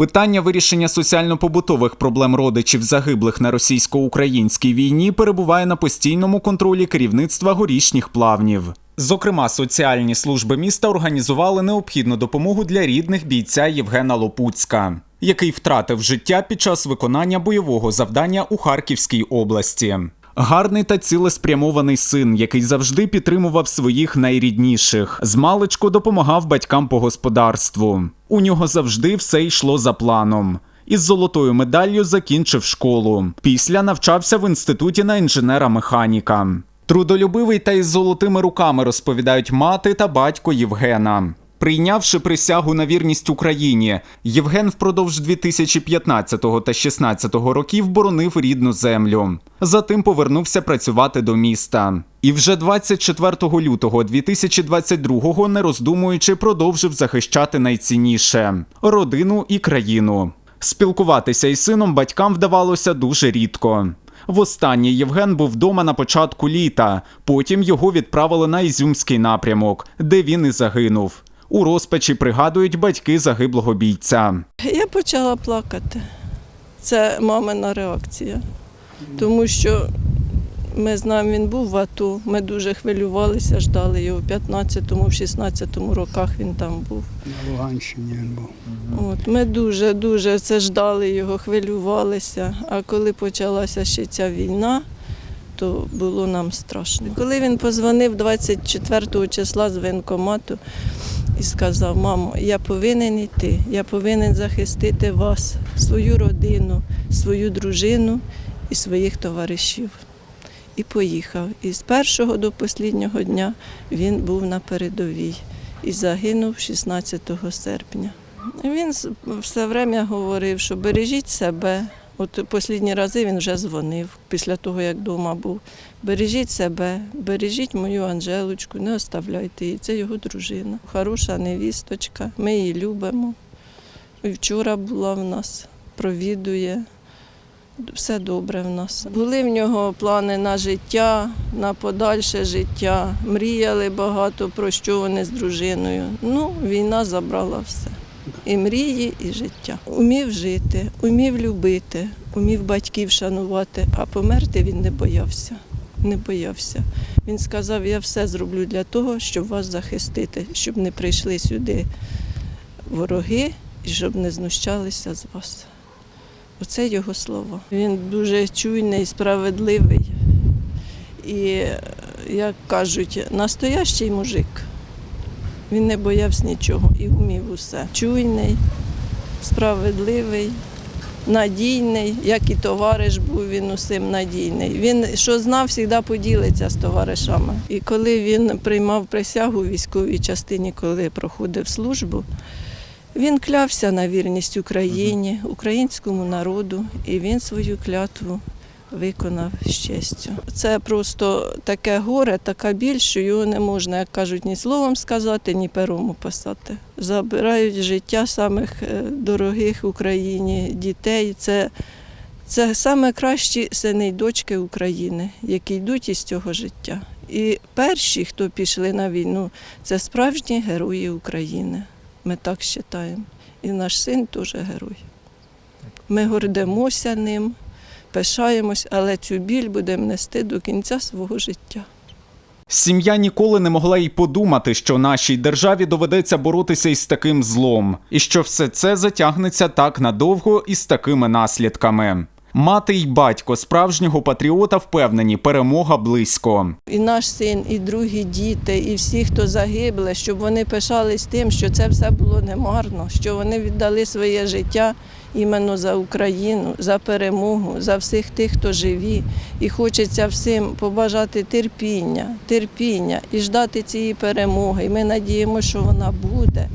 Питання вирішення соціально-побутових проблем родичів загиблих на російсько-українській війні перебуває на постійному контролі керівництва горішніх плавнів. Зокрема, соціальні служби міста організували необхідну допомогу для рідних бійця Євгена Лопуцька, який втратив життя під час виконання бойового завдання у Харківській області. Гарний та цілеспрямований син, який завжди підтримував своїх найрідніших. Змалечку допомагав батькам по господарству. У нього завжди все йшло за планом. Із золотою медаллю закінчив школу. Після навчався в інституті на інженера-механіка. Трудолюбивий та із золотими руками розповідають мати та батько Євгена. Прийнявши присягу на вірність Україні, Євген впродовж 2015 та 16 років боронив рідну землю. Затим повернувся працювати до міста. І вже 24 лютого 2022-го, не роздумуючи, продовжив захищати найцінніше родину і країну. Спілкуватися із сином батькам вдавалося дуже рідко. Востаннє Євген був вдома на початку літа. Потім його відправили на Ізюмський напрямок, де він і загинув. У розпачі пригадують батьки загиблого бійця. Я почала плакати. Це мамина реакція. Тому що ми знаємо, він був в АТО, ми дуже хвилювалися, ждали його в 15-му, в 16-му роках він там був. На Луганщині він був. От, ми дуже, дуже це ждали його, хвилювалися. А коли почалася ще ця війна, то було нам страшно. Коли він позвонив 24 го числа з воєнкомату і сказав, мамо, я повинен йти, я повинен захистити вас, свою родину, свою дружину і своїх товаришів. І поїхав. І з першого до останнього дня він був на передовій і загинув 16 серпня. Він все время говорив, що бережіть себе. От останні рази він вже дзвонив після того, як вдома був. Бережіть себе, бережіть мою Анжелочку, не оставляйте її. Це його дружина. Хороша невісточка, ми її любимо. І вчора була в нас, провідує. Все добре в нас. Були в нього плани на життя, на подальше життя. Мріяли багато про що вони з дружиною. Ну, війна забрала все. І мрії, і життя. Умів жити, умів любити, умів батьків шанувати, а померти він не боявся. Не боявся. Він сказав: я все зроблю для того, щоб вас захистити, щоб не прийшли сюди вороги і щоб не знущалися з вас. Оце його слово. Він дуже чуйний, справедливий. І, як кажуть, настоящий мужик. Він не боявся нічого і вмів усе. Чуйний, справедливий, надійний, як і товариш був він усім надійний. Він що знав, завжди поділиться з товаришами. І коли він приймав присягу у військовій частині, коли проходив службу, він клявся на вірність Україні, українському народу, і він свою клятву виконав з. Це просто таке горе, така біль, що його не можна, як кажуть, ні словом сказати, ні пером описати. Забирають життя самих е, дорогих Україні дітей. Це, це саме кращі сини й дочки України, які йдуть із цього життя. І перші, хто пішли на війну, це справжні герої України. Ми так вважаємо. І наш син теж герой. Ми гордимося ним, пишаємось, але цю біль будемо нести до кінця свого життя. Сім'я ніколи не могла й подумати, що нашій державі доведеться боротися із таким злом, і що все це затягнеться так надовго і з такими наслідками. Мати й батько справжнього патріота впевнені, перемога близько. І наш син, і другі діти, і всі, хто загибли, щоб вони пишались тим, що це все було немарно, що вони віддали своє життя іменно за Україну, за перемогу, за всіх тих, хто живі. І хочеться всім побажати терпіння, терпіння і ждати цієї перемоги. І ми надіємося, що вона буде.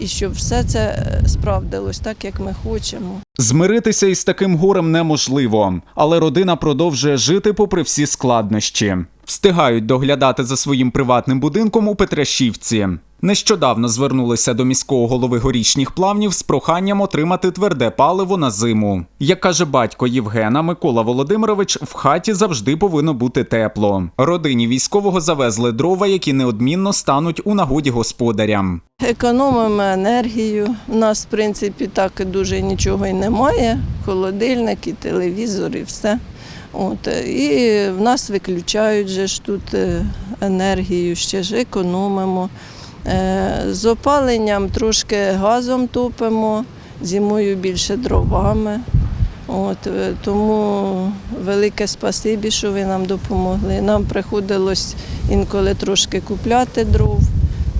І щоб все це е, справдилось так, як ми хочемо. Змиритися із таким горем неможливо, але родина продовжує жити попри всі складнощі. Встигають доглядати за своїм приватним будинком у Петрашівці. Нещодавно звернулися до міського голови горішніх плавнів з проханням отримати тверде паливо на зиму. Як каже батько Євгена Микола Володимирович, в хаті завжди повинно бути тепло. Родині військового завезли дрова, які неодмінно стануть у нагоді господарям. Економимо енергію. У нас, в принципі, так дуже нічого і немає. Холодильник, і телевізор, і все. От. І в нас виключають же ж тут е, енергію, ще ж економимо. Е, З опаленням трошки газом топимо, зимою більше дровами. От, е, тому велике спасибі, що ви нам допомогли. Нам приходилось інколи трошки купляти дров.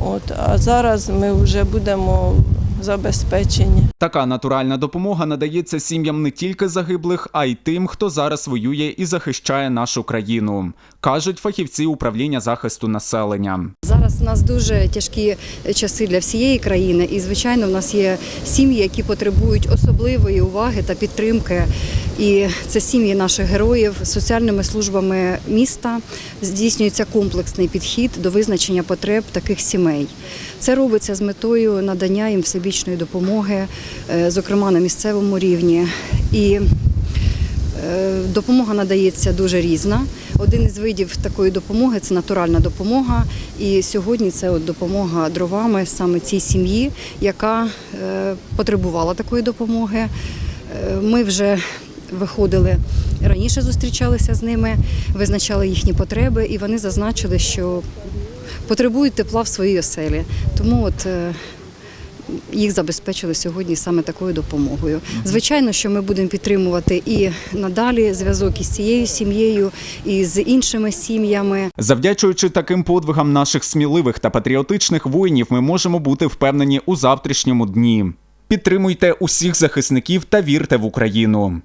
От, а зараз ми вже будемо забезпечені. Така натуральна допомога надається сім'ям не тільки загиблих, а й тим, хто зараз воює і захищає нашу країну, кажуть фахівці управління захисту населення. Зараз у нас дуже тяжкі часи для всієї країни, і звичайно, в нас є сім'ї, які потребують особливої уваги та підтримки. І це сім'ї наших героїв соціальними службами міста здійснюється комплексний підхід до визначення потреб таких сімей. Це робиться з метою надання їм всебічної допомоги, е, зокрема на місцевому рівні. І Е, Допомога надається дуже різна. Один із видів такої допомоги це натуральна допомога. І сьогодні це от допомога дровами саме цій сім'ї, яка е, потребувала такої допомоги. Ми вже виходили раніше, зустрічалися з ними, визначали їхні потреби, і вони зазначили, що потребують тепла в своїй оселі. Тому от е, їх забезпечили сьогодні саме такою допомогою. Звичайно, що ми будемо підтримувати і надалі зв'язок із цією сім'єю, і з іншими сім'ями. Завдячуючи таким подвигам наших сміливих та патріотичних воїнів, ми можемо бути впевнені у завтрашньому дні. Підтримуйте усіх захисників та вірте в Україну.